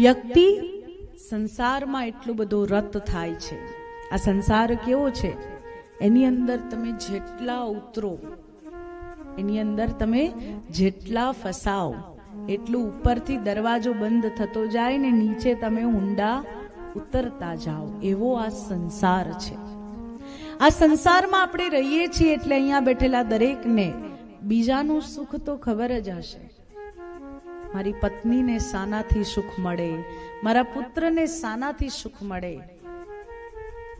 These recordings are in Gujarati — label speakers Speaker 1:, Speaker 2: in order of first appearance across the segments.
Speaker 1: વ્યક્તિ સંસારમાં એટલો બધો રત થાય છે. આ સંસાર કેવો છે? એની અંદર તમે જેટલા ઉતરો, એની અંદર તમે જેટલા ફસાઓ, એટલું ઉપરથી દરવાજો બંધ થતો જાય ને નીચે તમે ઊંડા ઉતરતા જાઓ. એવો આ સંસાર છે. આ સંસારમાં આપણે રહીએ છીએ એટલે અહીંયા બેઠેલા દરેકને બીજાનું સુખ તો ખબર જ હશે. મારી પત્નીને સાનાથી સુખ મળે, મારા પુત્રને સાનાથી સુખ મળે,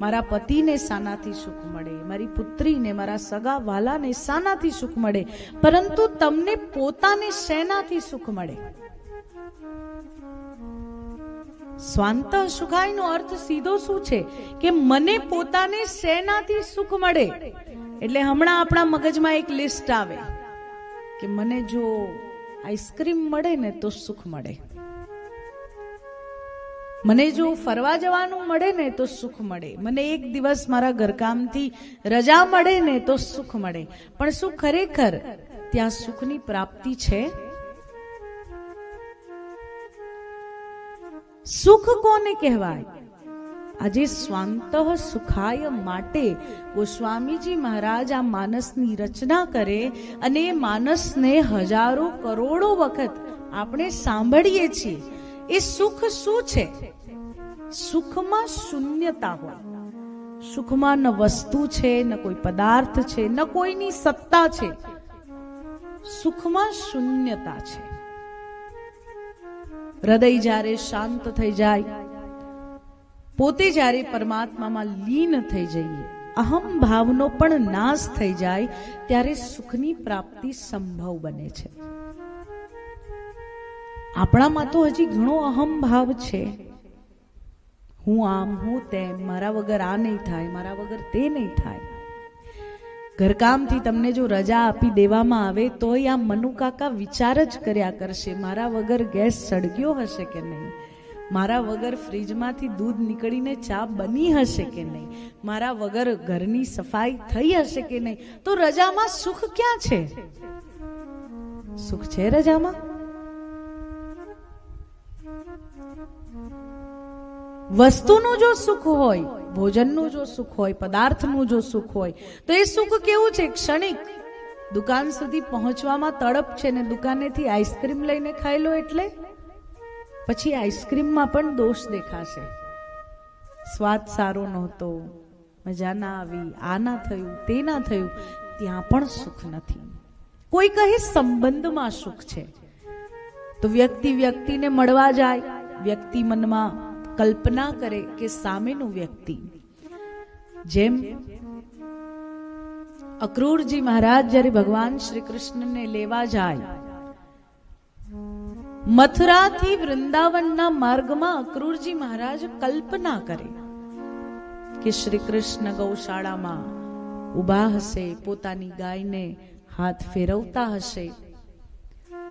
Speaker 1: મારા પતિને સાનાથી સુખ મળે, મારી પુત્રીને, મારા સગા વાલાને સાનાથી સુખ મળે, પરંતુ તમને પોતાને શેનાથી સુખ મળે? સ્વાંત સુખાયનો અર્થ સીધો શું છે? કે મને પોતાને શેનાથી સુખ મળે? એટલે હમણાં આપણા મગજમાં એક લિસ્ટ આવે કે મને જો આઈસ્ક્રીમ મળે ને તો સુખ મળે. મને જો ફરવા જવાનું મળે ને તો સુખ મળે. મને એક દિવસ મારા ઘરકામથી રજા મળે ને તો સુખ મળે. પણ શું ખરેખર ત્યાં સુખની પ્રાપ્તિ છે? સુખ કોને કહેવાય? આજે સ્વાંત સુખાય માટે ગોસ્વામીજી મહારાજ આ માનસની રચના કરે અને એ માનસને હજારો કરોડો વખત આપણે સાંભળીએ છીએ. એ સુખ શું છે? સુખમાં શૂન્યતા હોય. સુખમાં ન વસ્તુ છે, ન કોઈ પદાર્થ છે, ન કોઈની સત્તા છે. સુખમાં શૂન્યતા છે. હૃદય જ્યારે શાંત થઈ જાય પોતે જ્યારે પરમાત્મામાં લીન થઈ જઈએ, અહમ ભાવનો પણ નાશ થઈ જાય, ત્યારે સુખની પ્રાપ્તિ સંભવ બને છે. આપણામાં તો હજી ઘણો અહમ ભાવ છે. હું આમ હું તેમ, મારા વગર આ નહીં થાય, મારા વગર તે નહીં થાય. ઘરકામથી તમને જો રજા આપી દેવામાં આવે, તોય આ મનુકાકા વિચાર જ કર્યા કરશે, મારા વગર ગેસ સળગ્યો હશે કે નહીં? મારા વગર ફ્રીજમાંથી દૂધ નીકળીને ચા બની હશે કે નહીં? મારા વગર ઘરની સફાઈ થઈ હશે કે નહીં? તો રજામાં સુખ ક્યાં છે? સુખ છે રજામાં? વસ્તુનું જો સુખ હોય, ભોજનનું જો સુખ હોય, પદાર્થનું જો સુખ હોય, તો એ સુખ કેવું છે? ક્ષણિક. દુકાન સુધી પહોંચવામાં તડપ છે ને દુકાનેથી આઈસ્ક્રીમ લઈને ખાઈ લો એટલે? પછી આઈસ્ક્રીમમાં પણ દોષ દેખાશે. સ્વાદ સારો નહોતો, મજા ના આવી, આ ના થયું, તે ના થયું, ત્યાં પણ સુખ નથી. કોઈ કહે સંબંધમાં સુખ છે. તો વ્યક્તિ વ્યક્તિને મળવા જાય, વ્યક્તિ મનમાં કલ્પના કરે કે સામેનું વ્યક્તિ. જેમ અક્રૂરજી મહારાજ જ્યારે ભગવાન શ્રી કૃષ્ણને લેવા જાય મથુરાથી વૃંદાવનના માર્ગમાં અક્રૂરજી મહારાજ કલ્પના કરે કે શ્રી કૃષ્ણ ગૌશાળામાં ઊભા હશે, પોતાની ગાયને હાથ ફેરવતા હશે,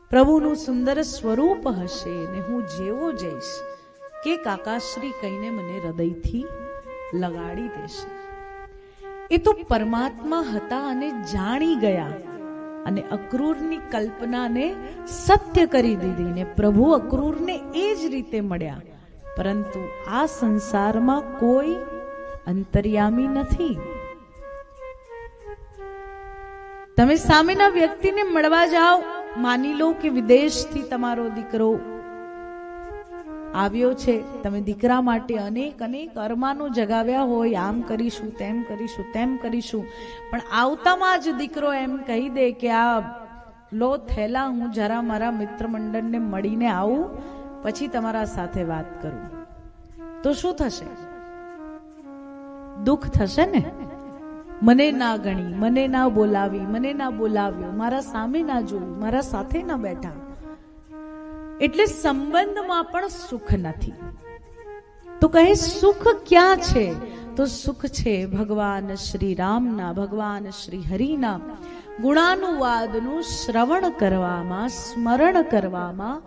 Speaker 1: પ્રભુનું સુંદર સ્વરૂપ હશે ને હું જેવો જઈશ કે કાકાશ્રી કહીને મને હૃદયથી લગાડી દેશે. એ તો પરમાત્મા હતા અને જાણી ગયા અને અક્રૂરની કલ્પનાને સત્ય કરી દીધી ને પ્રભુ અક્રૂરને એ જ રીતે મળ્યા. પરંતુ આ સંસારમાં કોઈ અંતર્યામી નથી. તમે સામેના વ્યક્તિને મળવા જાઓ, માની લો કે વિદેશથી તમારો દીકરો આવ્યો છે. તમે દીકરા માટે અનેક અનેક અરમાનો જગાવ્યા હોય. આમ કરીશું, તેમ કરીશું તેમ કરીશું. પણ આવતામાં જ દીકરો એમ કહી દે કે આ લો, થેલા, હું જરા મારા મિત્ર મંડળને મળીને આવું, પછી તમારા સાથે વાત કરું. તો શું થશે? દુઃખ થશે ને? મને ના ગણી, મને ના બોલાવી, મને ના બોલાવ્યો, મારા સામે ના જોયું, મારા સાથે ના બેઠા. એટલે સંબંધમાં પણ સુખ નથી. તો કહે, સુખ ક્યાં છે? તો સુખ છે ભગવાન શ્રી રામના ભગવાન શ્રી હરિના ગુણાનુવાદનું શ્રવણ કરવામાં, સ્મરણ કરવામાં